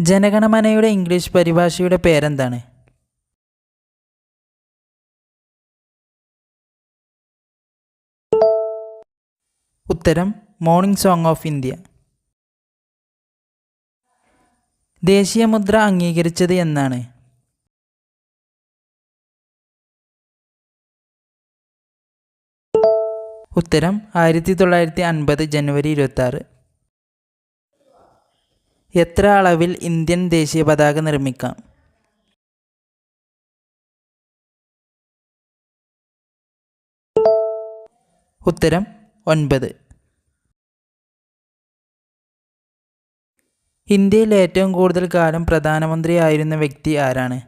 ജനഗണമനയുടെ English പരിഭാഷയുടെ പേരെന്താണ്? ഉത്തരം morning song of India. ദേശീയ മുദ്ര അംഗീകരിച്ചത് എന്നാണ്. ഉത്തരം ആയിരത്തി തൊള്ളായിരത്തി അൻപത് ജനുവരി ഇരുപത്തി എത്ര അളവിൽ ഇന്ത്യൻ ദേശീയ പതാക നിർമ്മിക്കാം? ഉത്തരം ഒൻപത്. ഇന്ത്യയിൽ ഏറ്റവും കൂടുതൽ കാലം പ്രധാനമന്ത്രിയായിരുന്ന വ്യക്തി ആരാണ്?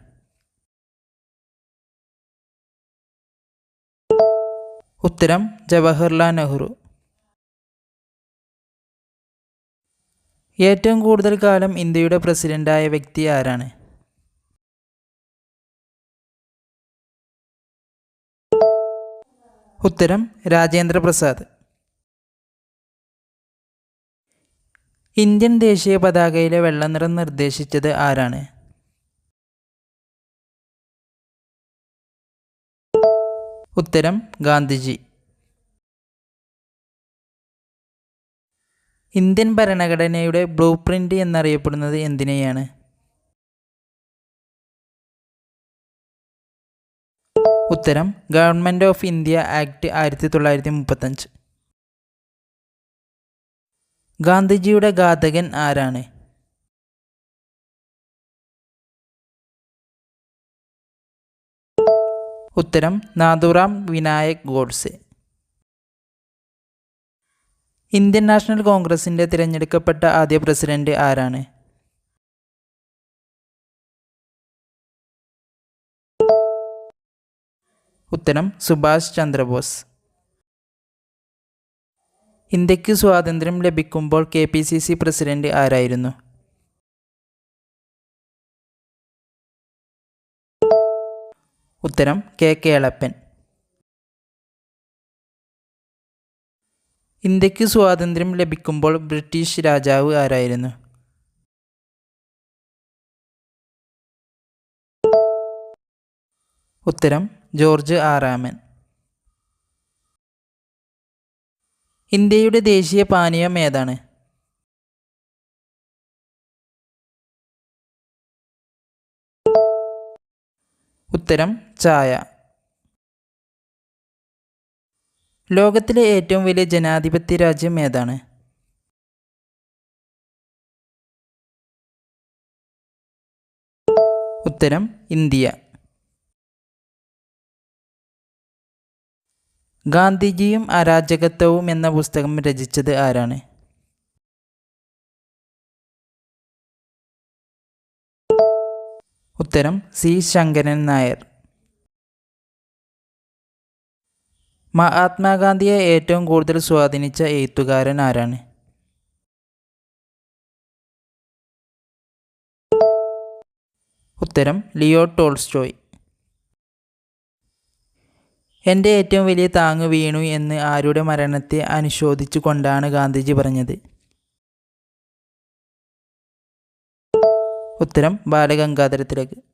ഉത്തരം ജവഹർലാൽ നെഹ്റു. ഏറ്റവും കൂടുതൽ കാലം ഇന്ത്യയുടെ പ്രസിഡന്റായ വ്യക്തി ആരാണ്? ഉത്തരം രാജേന്ദ്ര പ്രസാദ്. ഇന്ത്യൻ ദേശീയ പതാകയിലെ വെള്ള നിറം നിർദ്ദേശിച്ചത് ആരാണ്? ഉത്തരം ഗാന്ധിജി. ഇന്ത്യൻ ഭരണഘടനയുടെ ബ്ലൂ പ്രിന്റ് എന്നറിയപ്പെടുന്നത് എന്തിനെയാണ്? ഉത്തരം ഗവൺമെന്റ് ഓഫ് ഇന്ത്യ ആക്ട് ആയിരത്തി തൊള്ളായിരത്തി മുപ്പത്തഞ്ച് ഗാന്ധിജിയുടെ ഘാതകൻ ആരാണ്? ഉത്തരം നാഥുറാം വിനായക് ഗോഡ്സെ. ഇന്ത്യൻ നാഷണൽ കോൺഗ്രസിന്റെ തിരഞ്ഞെടുക്കപ്പെട്ട ആദ്യ പ്രസിഡന്റ് ആരാണ്? ഉത്തരം സുഭാഷ് ചന്ദ്രബോസ്. ഇന്ത്യയ്ക്ക് സ്വാതന്ത്ര്യം ലഭിക്കുമ്പോൾ K P C C president ആരായിരുന്നു? ഉത്തരം കെ കേളപ്പൻ. ഇന്ത്യയ്ക്ക് സ്വാതന്ത്ര്യം ലഭിക്കുമ്പോൾ ബ്രിട്ടീഷ് രാജാവ് ആരായിരുന്നു? ഉത്തരം ജോർജ് ആറാമൻ ഇന്ത്യയുടെ ദേശീയ പാനീയം ഏതാണ്? ഉത്തരം ചായ. ലോകത്തിലെ ഏറ്റവും വലിയ ജനാധിപത്യ രാജ്യം ഏതാണ്? ഉത്തരം ഇന്ത്യ. ഗാന്ധിജിയും അരാജകത്വവും എന്ന പുസ്തകം രചിച്ചത് ആരാണ്? ഉത്തരം സി. ശങ്കരൻ നായർ. മഹാത്മാഗാന്ധിയെ ഏറ്റവും കൂടുതൽ സ്വാധീനിച്ച എഴുത്തുകാരൻ ആരാണ്? ഉത്തരം ലിയോ ടോൾസ്റ്റോയ്. എന്റെ ഏറ്റവും വലിയ താങ്ങ് വീണു എന്ന് ആരുടെ മരണത്തെ അനുശോധിച്ചു കൊണ്ടാണ് ഗാന്ധിജി പറഞ്ഞത്? ഉത്തരം ബാലഗംഗാധര തിലക്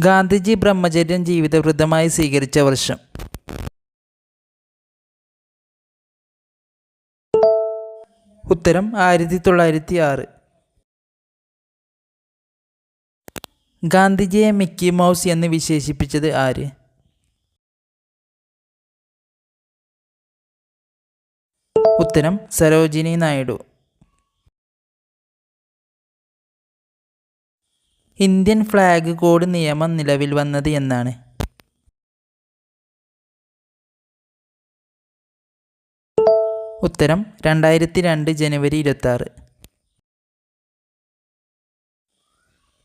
ഗാന്ധിജി ബ്രഹ്മചര്യം ജീവിതവൃദ്ധമായി സ്വീകരിച്ച വർഷം. ഉത്തരം ആയിരത്തി തൊള്ളായിരത്തി ആറ്. ഗാന്ധിജിയെ മിക്കി മൗസ് എന്ന് വിശേഷിപ്പിച്ചത് ആര്? ഉത്തരം Sarojini Naidu. Indian flag code നിയമം നിലവിൽ വന്നത് എന്നാണ്. ഉത്തരം രണ്ടായിരത്തി രണ്ട് ജനുവരി ഇരുപത്തി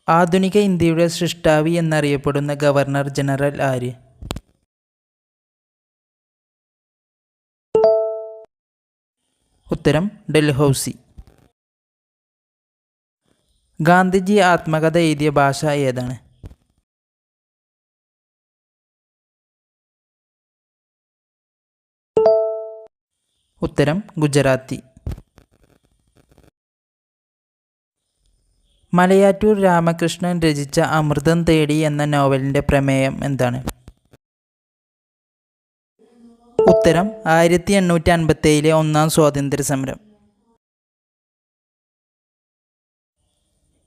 ആധുനിക ഇന്ത്യയുടെ സൃഷ്ടാവി എന്നറിയപ്പെടുന്ന ഗവർണർ ജനറൽ ആര്? ഉത്തരം ഡൽഹൌസി. ഗാന്ധിജി ആത്മകഥ എഴുതിയ ഭാഷ ഏതാണ്? ഉത്തരം ഗുജറാത്തി. മലയാറ്റൂർ രാമകൃഷ്ണൻ രചിച്ച അമൃതം തേടി എന്ന നോവലിന്റെ പ്രമേയം എന്താണ്? ഉത്തരം ആയിരത്തി എണ്ണൂറ്റി അൻപത്തേഴിലെ ഒന്നാം സ്വാതന്ത്ര്യ സമരം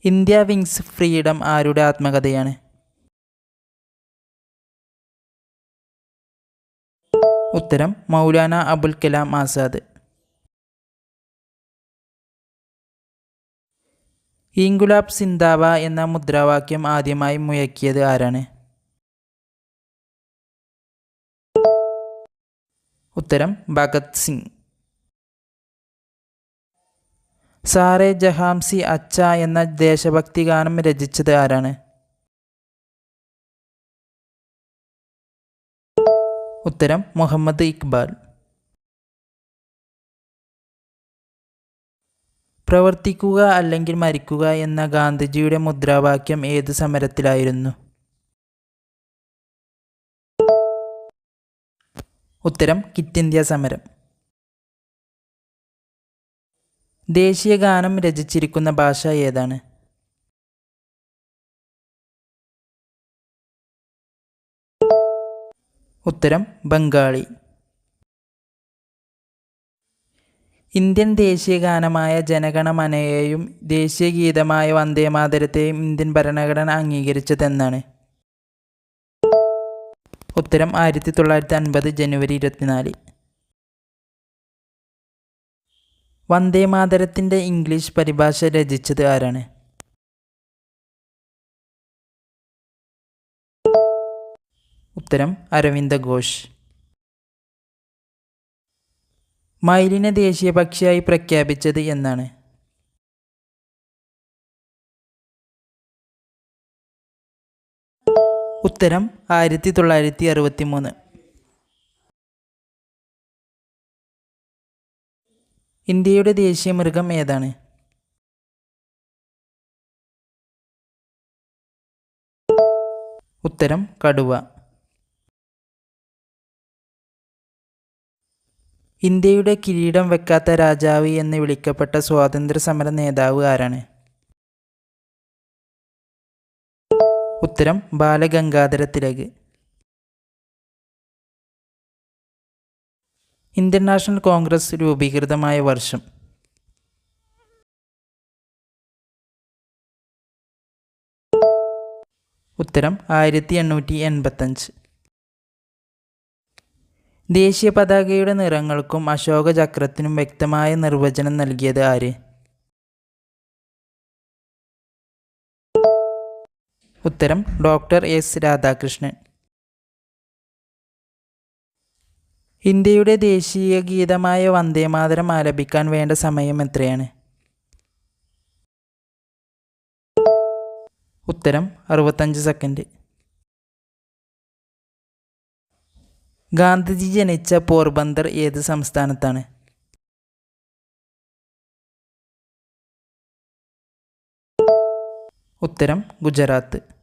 ഇന്ത്യ വിങ്സ് ഫ്രീഡം ആരുടെ ആത്മകഥയാണ്? ഉത്തരം മൗലാന അബുൽ കലാം ആസാദ്. ഇംഗുലാബ് സിന്ദാവ എന്ന മുദ്രാവാക്യം ആദ്യമായി മുയക്കിയത് ആരാണ്? ഉത്തരം ഭഗത് സിംഗ്. സാറെ ജഹാംസി അച്ച എന്ന ദേശഭക്തി ഗാനം രചിച്ചത് ആരാണ്? ഉത്തരം മുഹമ്മദ് ഇക്ബാൽ. പ്രവർത്തിക്കുക അല്ലെങ്കിൽ മരിക്കുക എന്ന ഗാന്ധിജിയുടെ മുദ്രാവാക്യം ഏത് സമരത്തിലായിരുന്നു? ഉത്തരം കിറ്റ് ഇന്ത്യ സമരം. ദേശീയ ഗാനം രചിച്ചിരിക്കുന്ന ഭാഷ ഏതാണ്? ഉത്തരം ബംഗാളി. ഇന്ത്യൻ ദേശീയ ഗാനമായ ജനഗണമനയെയും ദേശീയ ഗീതമായ വന്ദേമാതരത്തെയും ഇന്ത്യൻ ഭരണഘടന അംഗീകരിച്ചതെന്നാണ്. ഉത്തരം ആയിരത്തി തൊള്ളായിരത്തി അൻപത് ജനുവരി ഇരുപത്തിനാല്. വന്ദേമാതരത്തിന്റെ ഇംഗ്ലീഷ് പരിഭാഷ രചിച്ചത് ആരാണ്? ഉത്തരം അരവിന്ദ ഘോഷ്. മയിലിനെ ദേശീയ പക്ഷിയായി പ്രഖ്യാപിച്ചത് എന്നാണ്. ഉത്തരം ആയിരത്തി തൊള്ളായിരത്തി അറുപത്തി മൂന്ന് ഇന്ത്യയുടെ ദേശീയ മൃഗം ഏതാണ്? ഉത്തരം കടുവ. ഇന്ത്യയുടെ കിരീടം വെക്കാത്ത രാജാവ് എന്ന് വിളിക്കപ്പെട്ട സ്വാതന്ത്ര്യ സമര നേതാവ് ആരാണ്? ഉത്തരം ബാലഗംഗാധര തിലക്. ഇന്ത്യൻ നാഷണൽ കോൺഗ്രസ് രൂപീകൃതമായ വർഷം. ഉത്തരം ആയിരത്തി എണ്ണൂറ്റി എൺപത്തഞ്ച് ദേശീയ പതാകയുടെ നിറങ്ങൾക്കും അശോക ചക്രത്തിനും വ്യക്തമായ നിർവചനം നൽകിയത് ആര്? ഉത്തരം ഡോക്ടർ എസ് രാധാകൃഷ്ണൻ. ഇന്ത്യയുടെ ദേശീയ ഗീതമായ വന്ദേമാതരം ആലപിക്കാൻ വേണ്ട സമയം എത്രയാണ്? ഉത്തരം അറുപത്തഞ്ച് സെക്കൻഡ്. ഗാന്ധിജി ജനിച്ച പോർബന്ദർ ഏത് സംസ്ഥാനത്താണ്? ഉത്തരം ഗുജറാത്ത്.